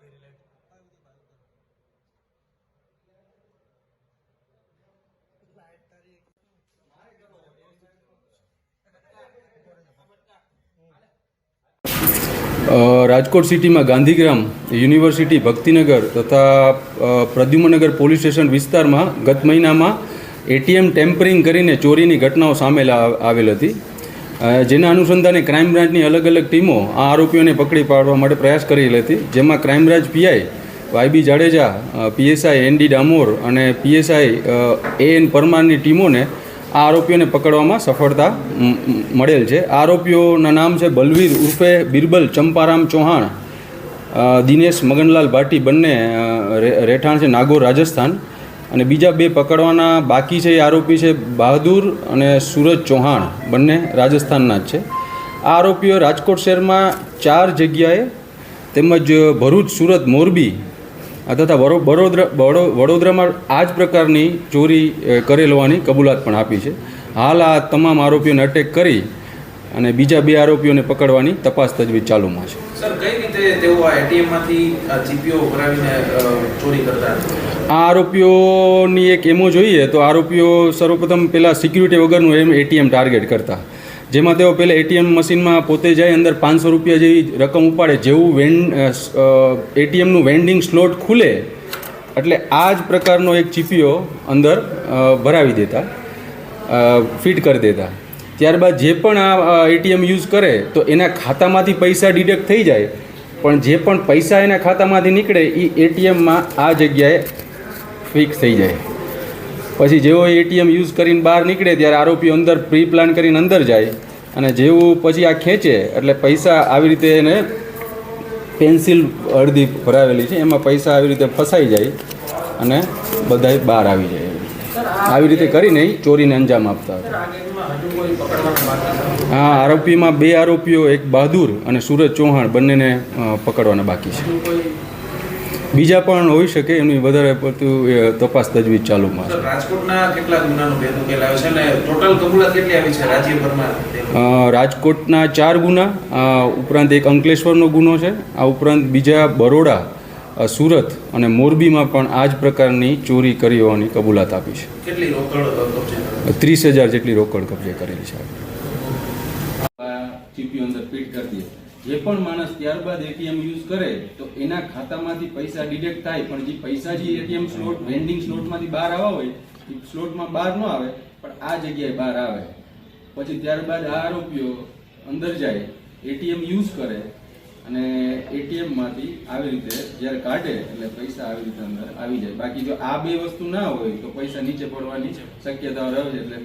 કંઈ રિલેટ રાજકોટ સિટીમાં ગાંધીગ્રામ યુનિવર્સિટી ભક્તિનગર તથા પ્રદ્યુમનગર પોલીસ સ્ટેશન વિસ્તારમાં ગત મહિનામાં એટીએમ ટેમ્પરિંગ કરીને ચોરીની ઘટનાઓ સામે આવેલ હતી. જેના અનુસંધાને ક્રાઇમ બ્રાન્ચની અલગ અલગ ટીમો આ આરોપીઓને પકડી પાડવા માટે પ્રયાસ કરી હતી. જેમાં crime branch PI YB Jadeja PSI N D Damor અને પીએસઆઈ એ એન પરમારની ટીમોને આ આરોપીઓને પકડવામાં સફળતા મળેલ છે. આરોપીઓના નામ છે બલવીર ઉર્ફે બિરબલ ચંપારામ ચૌહાણ દિનેશ મગનલાલ ભાટી બંને રહેઠાણ છે નાગોર રાજસ્થાન. અને બીજા બે પકડવાના બાકી છે એ આરોપી છે બહાદુર અને સુરજ ચૌહાણ. બંને રાજસ્થાનના જ છે. આ આરોપીઓ રાજકોટ શહેરમાં ચાર જગ્યાએ તેમજ ભરૂચ, સુરત, મોરબી તથા વડો- વડોદરા વડોદરામાં આ જ પ્રકારની ચોરી કરેલ હોવાની કબૂલાત પણ આપી છે. હાલ આ તમામ આરોપીઓને અટેક કરી અને બીજા બે આરોપીઓને પકડવાની તપાસ તજવીજ ચાલુમાં છે. રીતે તેઓ આ એટીએમમાંથી આ જીપીઓ ભરાવીને ચોરી કરતા આ આરોપીઓની એક એમો જોઈએ તો આરોપીઓ સર્વપ્રથમ પહેલાં સિક્યુરિટી વગરનું એમ એટીએમ ટાર્ગેટ કરતા. જેમાં તેઓ પહેલાં એટીએમ મશીનમાં પોતે જાય અંદર પાંચસો રૂપિયા જેવી રકમ ઉપાડે, જેવું વેન એટીએમનું વેન્ડિંગ સ્લોટ ખુલે, એટલે આ જ પ્રકારનો એક ચીપીઓ અંદર ભરાવી દેતા ફિટ કરી દેતા. ત્યારબાદ જે પણ આ એટીએમ યુઝ કરે તો એના ખાતામાંથી પૈસા ડિડક્ટ થઈ જાય પણ જે પણ પૈસા એના ખાતામાંથી નીકળે એ એટીએમમાં આ જગ્યાએ ફિક્સ થઈ જાય. પછી જેવો એટીએમ યુઝ કરીને બહાર નીકળે ત્યારે આરોપીઓ અંદર પ્રી પ્લાન કરીને અંદર જાય અને જેવું પછી આ ખેંચે એટલે પૈસા આવી રીતે એને પેન્સિલ અડધી ભરાવેલી છે, એમાં પૈસા આવી રીતે ફસાઈ જાય અને બધા બહાર આવી જાય. આવી રીતે કરીને ચોરીને અંજામ આપતા હતા. હા આરોપીમાં બે આરોપીઓ એક બહાદુર અને સુરજ ચૌહાણ બંનેને પકડવાના બાકી છે. બીજા પણ હોઈ શકે એની વધારે પડતું તપાસ તજવીજ ચાલુમાં છે. રાજકોટના કેટલા ગુનાનો ભેદ ઉકેલાયો છે અને ટોટલ કબૂલાત કેટલી આવી છે રાજ્યભરમાં? રાજકોટના ચાર ગુના ઉપરાંત એક અંકલેશ્વરનો ગુનો છે. આ ઉપરાંત બીજા બરોડા સુરત અને મોરબીમાં પણ આ જ પ્રકારની ચોરી કરી હોવાની કબૂલાત આપી છે. કેટલી રોકડ ત્રીસ હજાર જેટલી રોકડ કબજે કરેલી છે. ચીપી અંદર ફીટ કરી દઈએ જે પણ માણસ ત્યારબાદ એટીએમ યુઝ કરે તો એના ખાતામાંથી પૈસા ડિડક્ટ થાય પણ જે પૈસા જે એટીએમ સ્લોટ વેન્ડિંગ સ્લોટમાંથી બહાર આવવા હોય એ સ્લોટમાં બહાર ન આવે પણ આ જગ્યાએ બહાર આવે. પછી ત્યારબાદ આ આરોપીઓ અંદર જાય એટીએમ યુઝ કરે અને એટીએમમાંથી આવી રીતે જ્યારે કાઢે એટલે પૈસા આવી રીતે અંદર આવી જાય. બાકી જો આ બે વસ્તુ ના હોય તો પૈસા નીચે પડવાની શક્યતા રહે છે એટલે